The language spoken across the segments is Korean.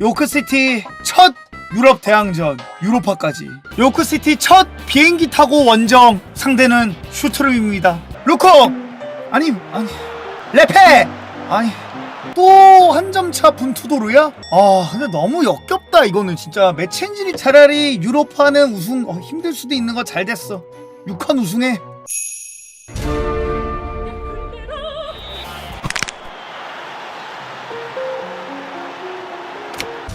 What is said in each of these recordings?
요크시티 첫 유럽 대항전 유로파까지. 요크시티 첫 비행기 타고 원정 상대는 슈트름입니다. 루코 아니 아니. 레페! 아니. 또 한 점 차 분투도르야? 아 근데 너무 역겹다 이거는. 진짜 매치 엔진이 차라리 유로파는 우승 어, 힘들 수도 있는 거 잘 됐어. 6칸 우승해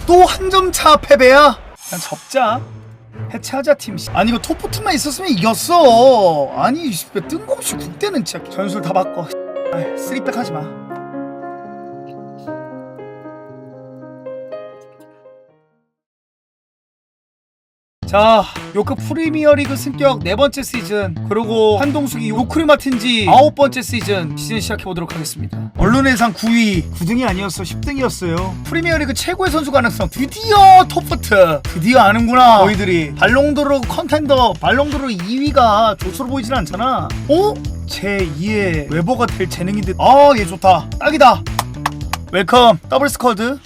또 한 점 차 패배야? 그냥 접자 해체하자 팀 씨. 아니 이거 토프트만 있었으면 이겼어 아니 씨, 뜬금없이 국대는 진짜 전술 다 바꿔 쓰리백 하지 마 자, 요크 프리미어리그 승격 네 번째 시즌 그리고 한동숙이 요크리 맡은 지 아홉 번째 시즌 시즌 시작해 보도록 하겠습니다. 언론예상 9위, 9등이 아니었어, 10등이었어요. 프리미어리그 최고의 선수 가능성 드디어 톱부트 드디어 아는구나 너희들이 발롱도르 컨텐더 발롱도르 2위가 조수로 보이진 않잖아. 어? 제 2의 웨버가 될 재능이 듯. 아, 얘 좋다. 딱이다. 웰컴 더블 스쿼드.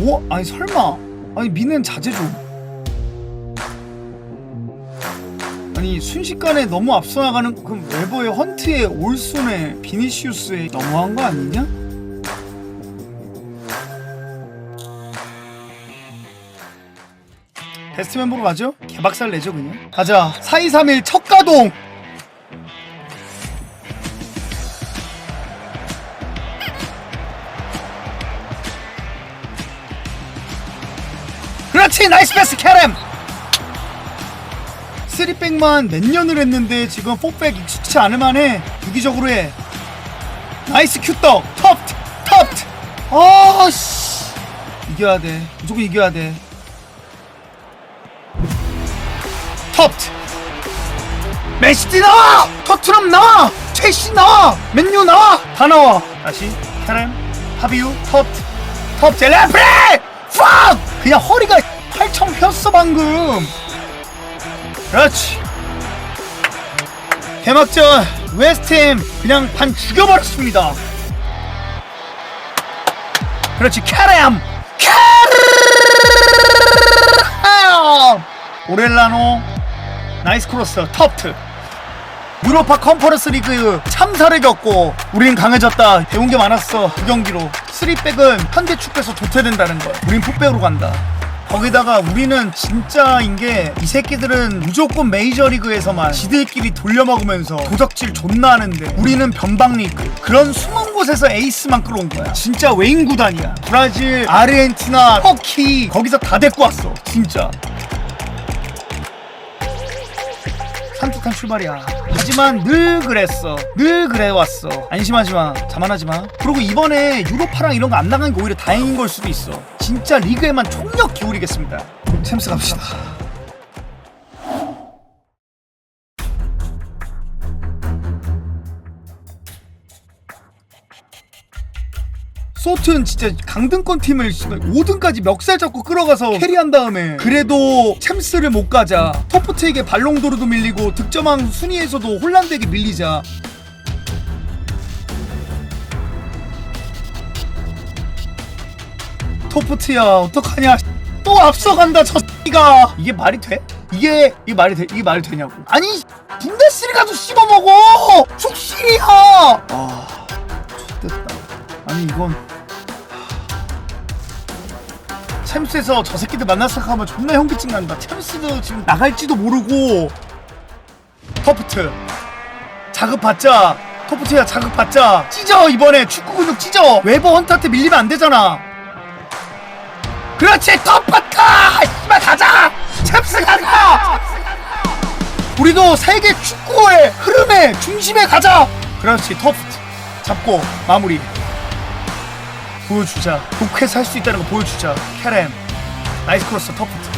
오? 아니 설마 아니 미는 자제 좀 아니 순식간에 너무 앞서 나가는 그럼 웨버의 헌트의 올순의 비니시우스의 너무한 거 아니냐? 베스트 멤버로 가죠? 개박살 내죠 그냥 가자 4231첫 가동 그렇지 나이스 패스 캐렘 쓰리백만 몇 년을 했는데 지금 포백 익숙치 않을 만해. 유기적으로 해. 나이스 큐떡. 텁트 텁트. 아씨. 이겨야 돼. 무조건 이겨야 돼. 텁트. 맨시티 나와! 토트넘 나와! 첼시 나와! 맨유 나와! 다 나와. 다시. 캐렘 하비우 텁트. 텁트. 레프리! 팍! 그냥 허리가 팔청 폈어 방금 그렇지. 개막전 웨스트햄 그냥 반 죽여버렸습니다. 그렇지. 캐렘 캐렘 오렐라노 나이스 크로스 터프트. 유로파 컨퍼런스 리그 참사를 겪고 우린 강해졌다. 배운 게 많았어. 그 경기로. 3백은 현대 축구에서 도태된다는 거 우린 풋백으로 간다 거기다가 우리는 진짜인 게 이 새끼들은 무조건 메이저리그에서만 지들끼리 돌려먹으면서 도적질 존나 하는데 우리는 변방리그. 그런 숨은 곳에서 에이스만 끌어온 거야. 진짜 웨인 구단이야. 브라질, 아르헨티나, 터키 거기서 다 데리고 왔어. 진짜. 산뜻한 출발이야. 하지만 늘 그랬어. 늘 그래왔어. 안심하지 마. 자만하지 마. 그리고 이번에 유로파랑 이런 거 안 나간 게 오히려 다행인 걸 수도 있어. 진짜 리그에만 총력 기울이겠습니다. 챔스 갑시다. 소트는 진짜 강등권 팀을 5등까지 멱살 잡고 끌어가서 캐리한 다음에 그래도 챔스를 못 가자. 토프트에게 발롱도르도 밀리고 득점왕 순위에서도 홀란드에게 밀리자. 토프트야 어떡하냐. 또 앞서간다 저 X가. 이게 말이 돼? 이게 이게 말이 돼? 이게 말이 되냐고. 아니 분데스리가도 씹어먹어! 축실이야! 아 X됐다 아니 이건 챔스에서 저 새끼들 만나서 하면 존나 현기증 난다. 챔스도 지금 나갈지도 모르고 터프트 자극받자. 터프트야 자극받자. 찢어 이번에 축구 근육 찢어. 웨버 헌터한테 밀리면 안 되잖아. 그렇지 터프트. 씨발 가자. 챔스 가자. 우리도 세계 축구의 흐름의 중심에 가자. 그렇지 터프트 잡고 마무리. 보여주자. 독해서 할 수 있다는 거 보여주자. 캐렘. 나이스 크로스 터프트.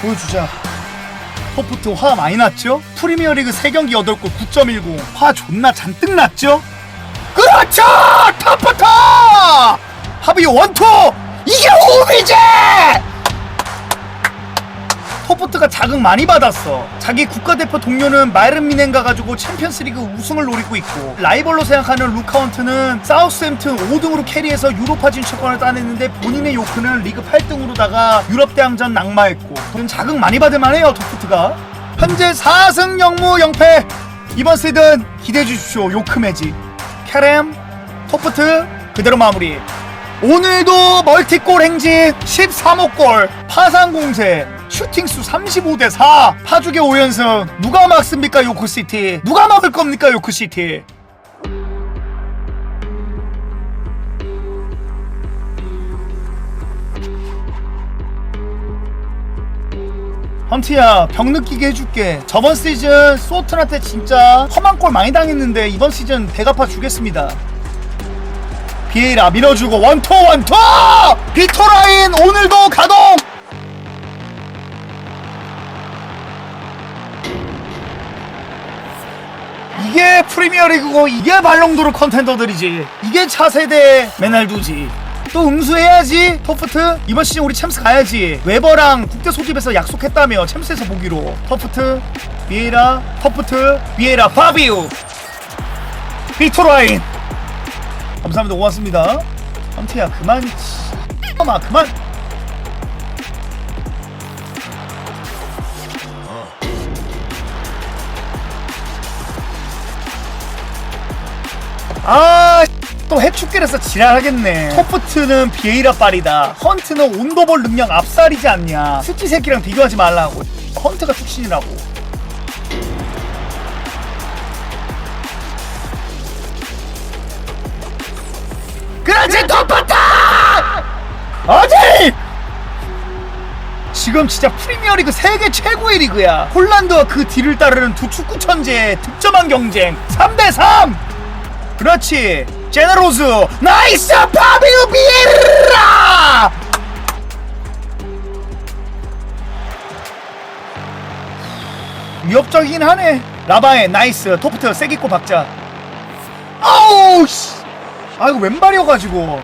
보여주자. 터프트 화 많이 났죠? 프리미어리그 3경기 8골 9.10. 화 존나 잔뜩 났죠? 그렇죠! 터프트! 합의 원투! 이게 오비제! 터포트가 자극 많이 받았어. 자기 국가대표 동료는 마이른 미넨 가 가지고 챔피언스리그 우승을 노리고 있고 라이벌로 생각하는 루카운트는 사우스햄튼 5등으로 캐리해서 유로파 진출권을 따냈는데 본인의 요크는 리그 8등으로다가 유럽 대항전 낙마했고 돈 자극 많이 받을 만해요 터포트가. 현재 4승 0무 0패 이번 시즌 기대해 주십시오 요크 매직 캐렘 토프트 그대로 마무리 오늘도 멀티골 행진 13호 골 파상 공세 슈팅수 35대 4 파죽의 5연승. 누가 막습니까 요크시티? 누가 막을 겁니까 요크시티? 험티야 병 느끼게 해줄게. 저번 시즌 소튼한테 진짜 험한 골 많이 당했는데 이번 시즌 배갚아 주겠습니다. 비에이라 밀어주고 원투 원투! 비토라인 오늘도 가동 프리미어리그고 이게 발롱도르 컨텐더들이지. 이게 차세대 메날두지. 또 응수해야지 터프트. 이번 시즌 우리 챔스 가야지. 웨버랑 국대 소집에서 약속했다며 챔스에서 보기로. 터프트 비에이라 터프트 비에이라 파비우. 비토라인. 감사합니다. 고맙습니다. 함태야 그만. 엄마 그만 아 또 해축길에서 지랄하겠네. 토프트는 비에이라 빨이다. 헌트는 온도볼 능력 압살이지 않냐. 스키 새끼랑 비교하지 말라고. 헌트가 출신이라고. 그렇지 토프트! 어디 지금 진짜 프리미어리그 세계 최고의 리그야. 홀란드와 그 뒤를 따르는 두 축구 천재의 득점한 경쟁. 3대3 그렇지. 제네로즈 나이스 파비우 비에라! 위협적이긴 하네. 라바에 나이스 토프트 고 박자. 아우 씨. 아 이거 왼발이어가지고.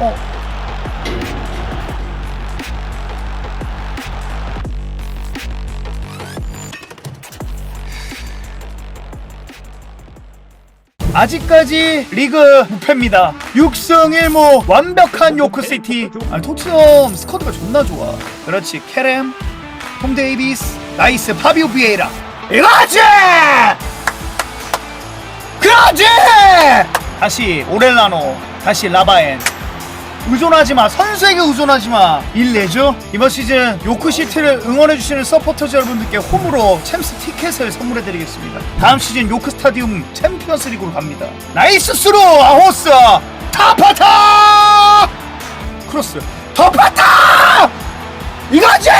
어 아직까지 리그 무패입니다. 6승 1무 완벽한 요크시티. 아니 토트넘 스쿼드가 존나 좋아. 그렇지 캐렘, 톰 데이비스, 나이스 파비오 비에이라. 이거지! 그렇지! 다시 오렐라노, 다시 라바엔. 의존하지 마. 선수에게 의존하지 마. 일내죠. 이번 시즌 요크시티를 응원해주시는 서포터즈 여러분들께 홈으로 챔스 티켓을 선물해드리겠습니다. 다음 시즌 요크 스타디움 챔피언스 리그로 갑니다. 나이스 스루! 아호스! 타파타! 크로스. 터파타! 이거지!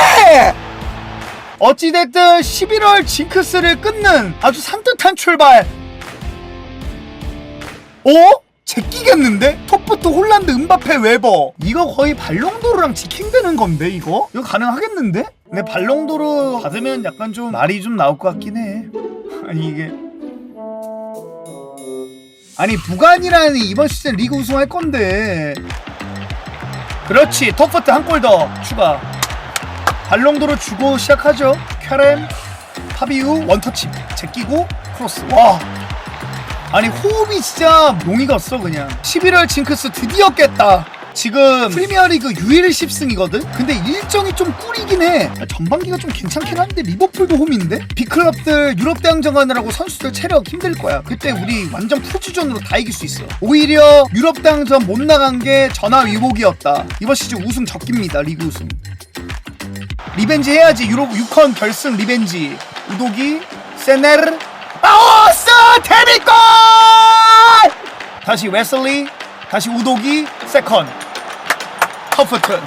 어찌됐든 11월 징크스를 끊는 아주 산뜻한 출발. 어? 제끼겠는데? 톱부터 홀란드 은바페 웨버. 이거 거의 발롱도르랑 지킹되는 건데 이거? 이거 가능하겠는데? 근데 발롱도르 받으면 약간 좀 말이 좀 나올 것 같긴 해. 아니 이게. 아니 부간이라는 이번 시즌 리그 우승할 건데. 그렇지. 톱부트 한골 더 추가. 발롱도르 주고 시작하죠. 캐렘 파비우 원터치. 제끼고 크로스. 와 아니 호흡이 진짜 용이가 없어 그냥. 11월 징크스 드디어 깼다. 지금 프리미어리그 유일 10승이거든? 근데 일정이 좀 꿀이긴 해. 전반기가 좀 괜찮긴 한데 리버풀도 홈인데? 빅클럽들 유럽 대항전 가느라고 선수들 체력 힘들 거야. 그때 우리 완전 풀주전으로 다 이길 수 있어. 오히려 유럽 대항전 못 나간 게 전화위복이었다. 이번 시즌 우승 적깁니다 리그 우승. 리벤지 해야지. 유럽 6컨 결승 리벤지. 우도기 세네르 아오스 데뷔골 다시 웨슬리 다시 우도기 세컨. 터프튼.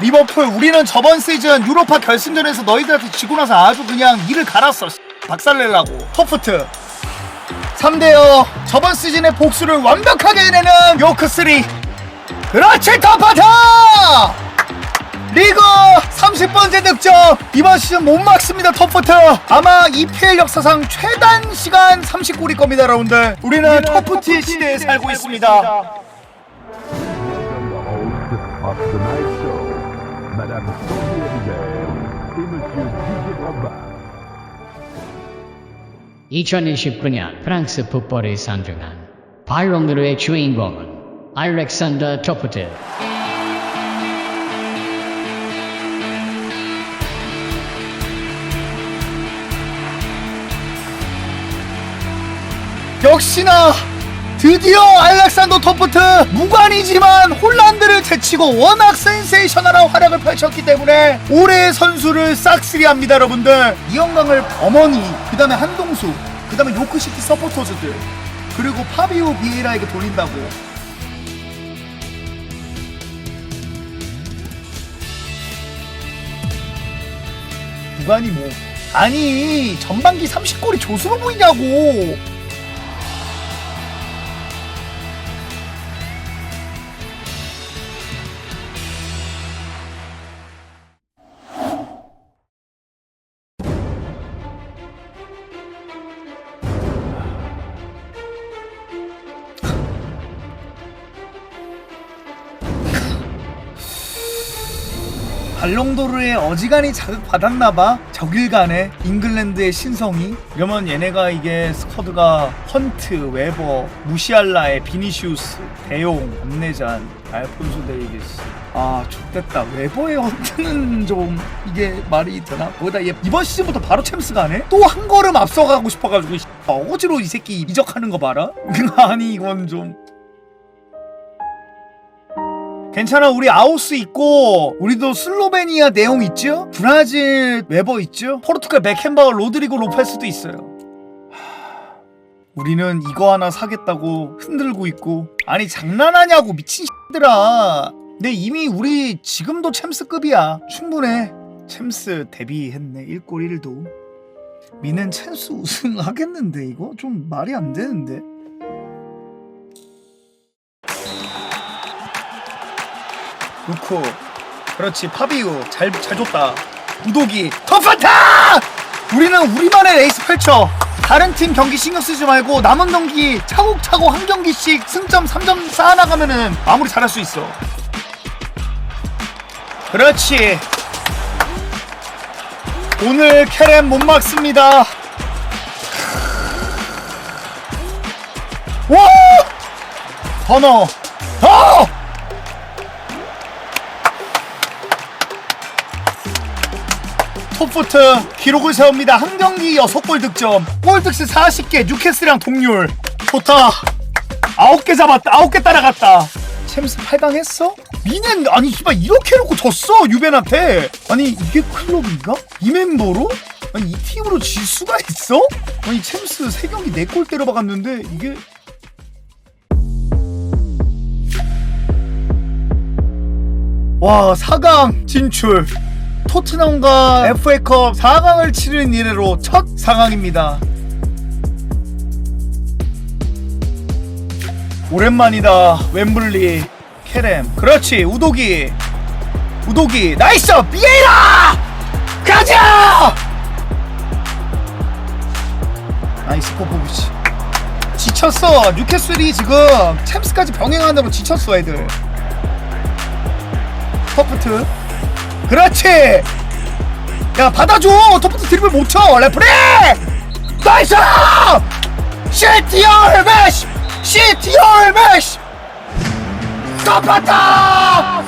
리버풀 우리는 저번 시즌 유로파 결승전에서 너희들한테 지고 나서 아주 그냥 이를 갈았어. 박살내려고. 터프트 3대0 저번 시즌의 복수를 완벽하게 해내는 요크3 그렇지 터프트 리그 30번째 득점. 이번 시즌 못 막습니다 터프트. 아마 EPL 역사상 최단 시간 30골일 겁니다 여러분들. 우리는 시대에 살고 있습니다. Tonight's show, Madame Sophie Hébert et Monsieur Didier Bombard. 2029년 프랑스 풋볼에 상중한 바이롱르의 주인공은 알렉산더 토프트 역시나 드디어 알렉산더 토프트 무관이지만 홀란드를 제치고 워낙 센세이셔널한 활약을 펼쳤기 때문에 올해의 선수를 싹쓸이합니다 여러분들. 이영광을 어머니 그 다음에 한동수 그 다음에 요크시티 서포터즈들 그리고 파비오 비에라에게 돌린다고. 무관이 뭐 아니 전반기 30골이 조수로 보이냐고 발롱도르에 어지간히 자극받았나봐 저길간에 잉글랜드의 신성이 이러면 얘네가 이게 스쿼드가 헌트, 웨버, 무시알라의 비니시우스, 대용, 암내잔, 알폰소 데이비스 아 좋됐다 웨버의 헌트는 좀 이게 말이 되나? 거기다 얘 이번 시즌부터 바로 챔스 가네? 또 한 걸음 앞서가고 싶어가지고 이 어거지로 이 새끼 이적하는 거 봐라? 아니 이건 좀 괜찮아 우리 아우스 있고 우리도 슬로베니아 내용 있죠? 브라질 웨버 있죠? 포르투갈 맥켄바워 로드리고 로페스도 있어요. 하, 우리는 이거 하나 사겠다고 흔들고 있고. 아니 장난하냐고 미친 X들아. 근데 이미 우리 지금도 챔스급이야. 충분해. 챔스 데뷔했네 1골 1도. 미는 챔스 우승 하겠는데 이거? 좀 말이 안 되는데 루코. 그렇지 파비우. 잘, 잘 줬다. 우도기. 터파타! 우리는 우리만의 레이스 펼쳐. 다른 팀 경기 신경 쓰지 말고 남은 경기 차곡차곡 한 경기씩 승점 3점 쌓아나가면은 마무리 잘할 수 있어. 그렇지. 오늘 캐렘 못 막습니다. 와! 번호 어! 톱포트 기록을 세웁니다. 한 경기 6골 득점. 골 득실 40개. 뉴캐슬이랑 동률. 좋다. 9개 잡았다. 9개 따라갔다. 챔스 8강 했어? 미넨 아니 씨발 이렇게 해놓고 졌어 유벤한테 아니 이게 클럽인가? 이 멤버로? 아니 이 팀으로 질 수가 있어? 아니 챔스 3경기 4골 때려 박았는데 이게 와 4강 진출 토트넘과 FA컵 4강을 치르는 이래로 첫 상황입니다. 오랜만이다. 웸블리, 케렘. 그렇지. 우도기. 우도기. 나이스! 비에라! 가자! 나이스 포포비치. 지쳤어. 뉴캐슬이 지금 챔스까지 병행하느라 지쳤어, 애들. 퍼프트. 그렇지. 야 받아줘. 토프트 드리블 못쳐. 레프리! 나이스 시티얼 매시 시티얼 매시 덮었다!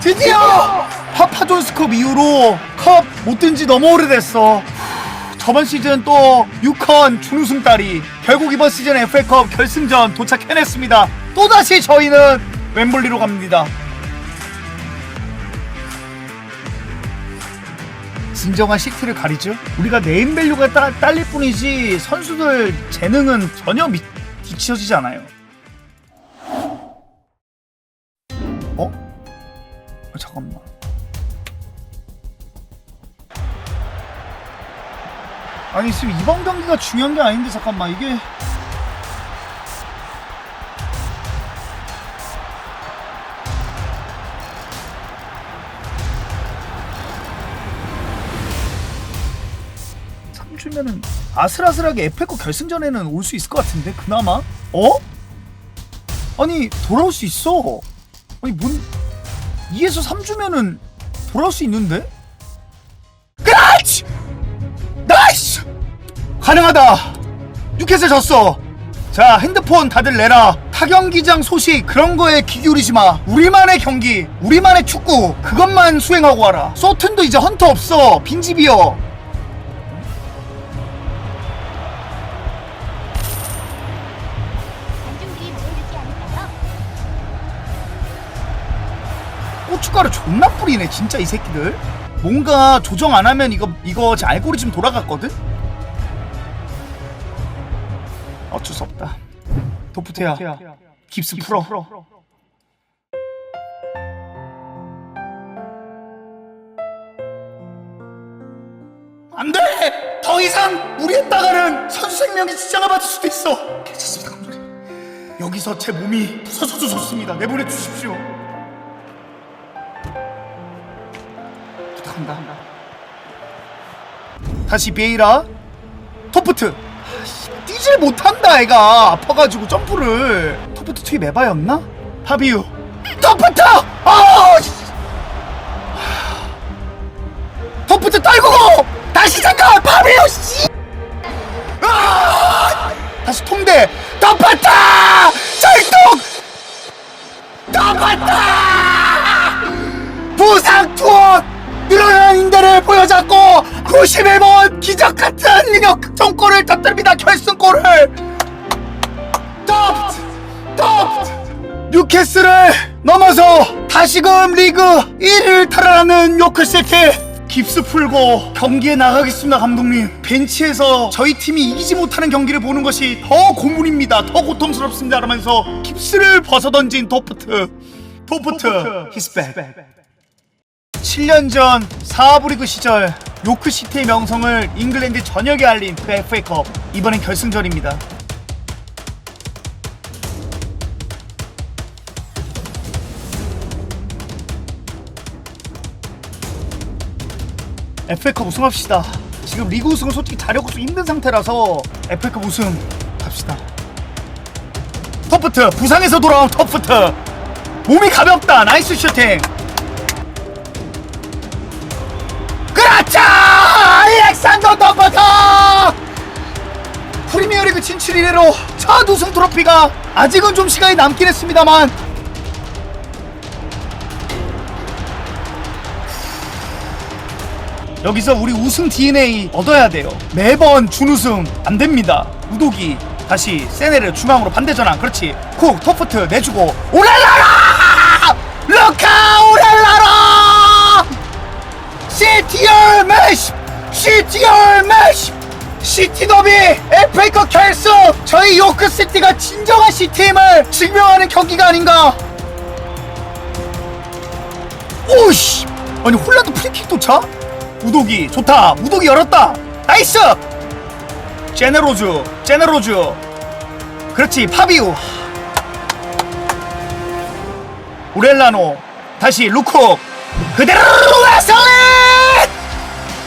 드디어 파파존스컵 이후로 컵 못 든 지 너무 오래됐어. 저번 시즌 또 6컨 준우승 딸이 결국 이번 시즌 FA컵 결승전 도착해냈습니다. 또다시 저희는 웸블리로 갑니다 진정한 시티를 가리죠. 우리가 네임밸류가 따, 딸릴 뿐이지 선수들 재능은 전혀 미, 뒤처지지 않아요. 어? 어, 잠깐만. 아니 지금 이번 경기가 중요한 게 아닌데 잠깐만 이게 주면은 아슬아슬하게 에페코 결승전에는 올 수 있을 것 같은데 그나마 어? 아니 돌아올 수 있어 아니 뭔 2에서 3주면은 돌아올 수 있는데? 그렇지! 나이스! 가능하다. 뉴캐슬 졌어. 자, 핸드폰 다들 내라. 타경기장 소식 그런 거에 귀 기울이지 마. 우리만의 경기, 우리만의 축구 그것만 수행하고 와라. 소튼도 이제 헌터 없어. 빈집이여. 고춧가루 존나 뿌리네 진짜 이 새끼들. 뭔가 조정 안 하면 이거 이거 제 알고리즘 돌아갔거든? 어쩔 수 없다. 도프테야 깁스 풀어. 안돼! 더 이상 우리의 따가는 선수 생명이 지장을 받을 수도 있어. 괜찮습니다 감독님. 여기서 제 몸이 부서져도 좋습니다. 내보내 주십시오 부탁한다. 다시 베이라 토프트. 아씨, 뛰질 못한다 애가 아파가지고 점프를 토프트 투입 에바였나? 파비유 토프트. 91번 기적 같은 능력 정골을 터뜨립니다 결승골을. 톱! 톱! 뉴캐슬을 넘어서 다시금 리그 1위를 탈환하는 요크시티. 깁스 풀고 경기에 나가겠습니다 감독님. 벤치에서 저희 팀이 이기지 못하는 경기를 보는 것이 더 고문입니다 더 고통스럽습니다 라면서 깁스를 벗어던진 토프트. 토프트 히스백 7년 전 사부리그 시절 요크시티의 명성을 잉글랜드 전역에 알린 그 FA컵 이번엔 결승전입니다. FA컵 우승합시다. 지금 리그 우승은 솔직히 자력 우승 힘든 상태라서 FA컵 우승 갑시다. 터프트 부상에서 돌아온 터프트 몸이 가볍다 나이스 슈팅 7위로 첫 우승 트로피가 아직은 좀 시간이 남긴 했습니다만 여기서 우리 우승 DNA 얻어야 돼요. 매번 준우승 안 됩니다. 우독이 다시 세네를 중앙으로 반대 전환. 그렇지. 쿡 터프트 내주고 오랄라라! 루카 오랄라라! 시티얼 메시! 시티얼 메시! 시티 더비 FA컵 결승! 저희 요크시티가 진정한 시티임을 증명하는 경기가 아닌가! 오씨! 아니 홀라도 프리킥도 차? 우독이 좋다! 우독이 열었다! 나이스! 제네로즈! 제네로즈! 그렇지 파비우! 우렐라노 다시 루콕 그대로 웨슬리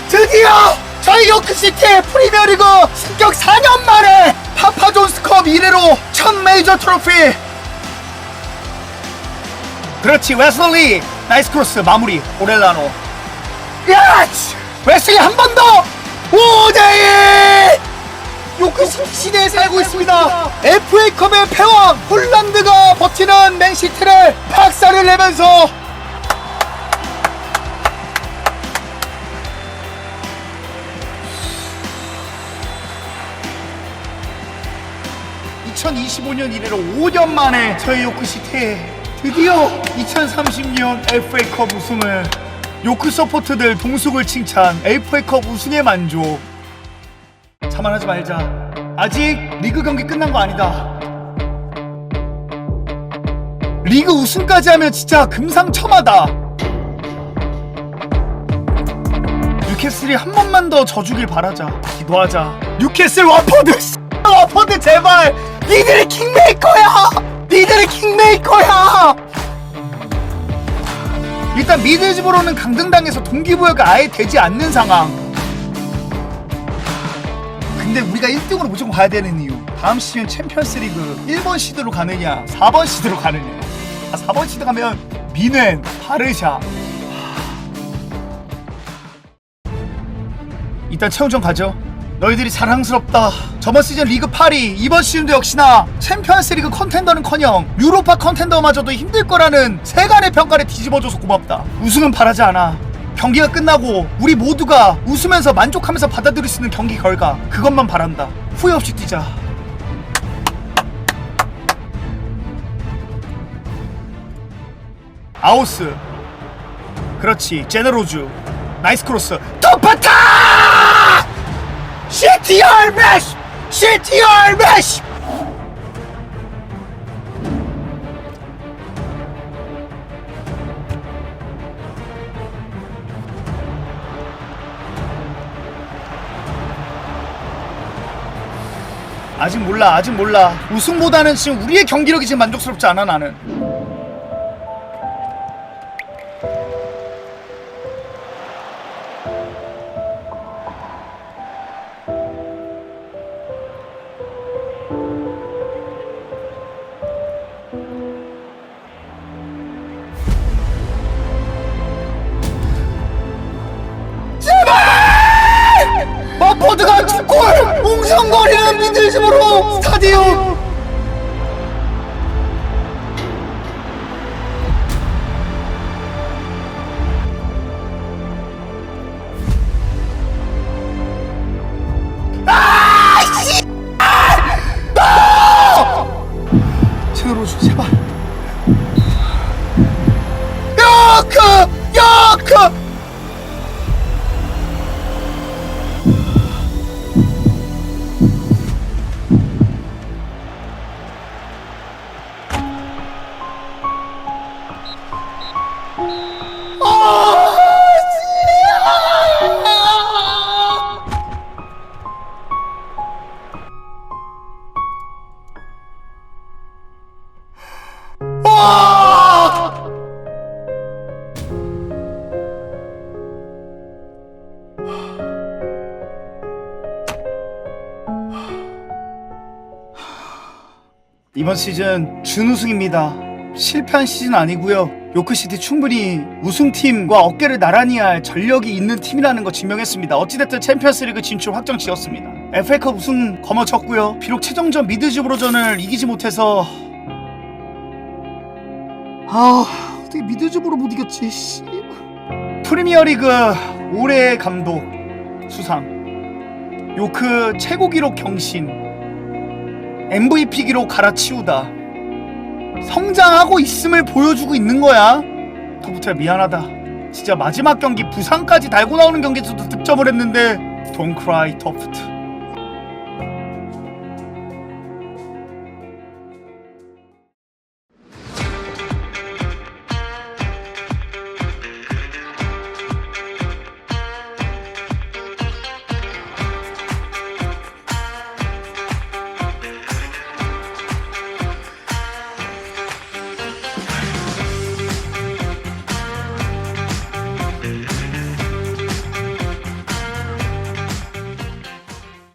드디어 저희 요크시티의 프리미어리그 승격 4년 만에 파파존스컵 1회로 첫 메이저 트로피. 그렇지 웨슬리. 나이스 크로스 마무리. 오렐라노. 야치 웨슬리 한 번 더! 5대1 요크시티 시대에 살고 있습니다. FA컵의 패왕 홀란드가 버티는 맨시티를 박살을 내면서 2025년 이래로 5년 만에 저희 요크시티 드디어 2030년 FA컵 우승을 요크 서포트들 동숙을 칭찬 FA컵 우승의 만족. 자만하지 말자. 아직 리그 경기 끝난 거 아니다. 리그 우승까지 하면 진짜 금상첨화다. 뉴캐슬이 한 번만 더 져주길 바라자. 기도하자. 뉴캐슬 와퍼드 씨, 와퍼드 제발 니들이 킹메이커야! 니들이 킹메이커야! 일단 미드 집으로는 강등당해서 동기부여가 아예 되지 않는 상황. 근데 우리가 1등으로 무조건 가야 되는 이유. 다음 시즌 챔피언스 리그 1번 시드로 가느냐 4번 시드로 가느냐. 아, 4번 시드 가면 미넨, 바르샤. 일단 최우정 가죠. 너희들이 자랑스럽다. 저번 시즌 리그 8위, 이번 시즌도 역시나 챔피언스 리그 컨텐더는커녕 유로파 컨텐더마저도 힘들 거라는 세간의 평가를 뒤집어줘서 고맙다. 우승은 바라지 않아. 경기가 끝나고 우리 모두가 웃으면서 만족하면서 받아들일 수 있는 경기 결과 그것만 바란다. 후회 없이 뛰자. 아우스 그렇지 제네로즈 나이스 크로스 터파타 시티얼 메시 시티얼 메시 아직 몰라 아직 몰라. 우승보다는 지금 우리의 경기력이 지금 만족스럽지 않아 나는 미 이번 시즌 준우승입니다. 실패한 시즌 아니고요. 요크시티 충분히 우승팀과 어깨를 나란히 할 전력이 있는 팀이라는 거 증명했습니다. 어찌됐든 챔피언스리그 진출 확정 지었습니다. FA컵 우승 거머졌고요. 비록 최종전 미드즈브로전을 이기지 못해서 아 어떻게 미드즈브로 못 이겼지 씨. 프리미어리그 올해의 감독 수상. 요크 최고 기록 경신. MVP 기록 갈아치우다. 성장하고 있음을 보여주고 있는 거야. 터부터 미안하다. 진짜 마지막 경기 부상까지 달고 나오는 경기에서도 득점을 했는데 Don't cry 터프트